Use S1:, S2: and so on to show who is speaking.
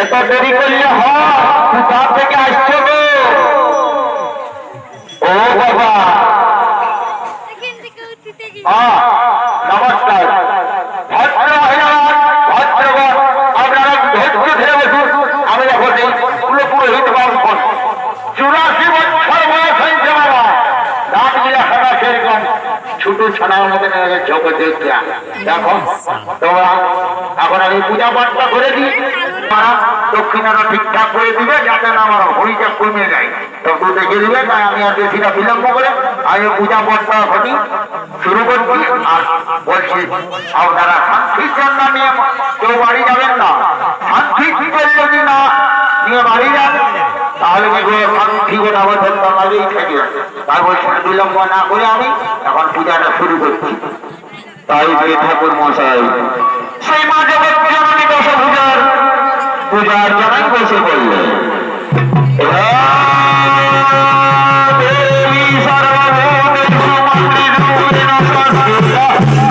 S1: এত দেরি করলে হা থেকে আসছে হবে। ও বাবা। নমস্কার। ছোট ছানার মতন জগৎ দেখলাম। দেখো, তোমরা এখন আমি পূজা পাঠটা করে দিই। তারা দক্ষিণাটা ঠিকঠাক করে দিবে, যাতে না আমার হরিটা কমে যায়। তো তুই দেখে দিবে, তাই আমি আর বেশিটা বিলম্ব করে, আমি পূজা পাঠটা ঘটি শুরু করছি, আর বলছি আপনারা শান্তির জন্য নিয়ে কেউ বাড়ি যাবেন না। শান্তির যদি না নিয়ে বাড়ি যান, তাহলে শান্তি গোটা বছর তোমাকেই থেকে তাই বলছি, বিলম্ব না করে আমি এখন পূজাটা শুরু করছি। তাই ঠাকুর মশাই, সেই মা আমার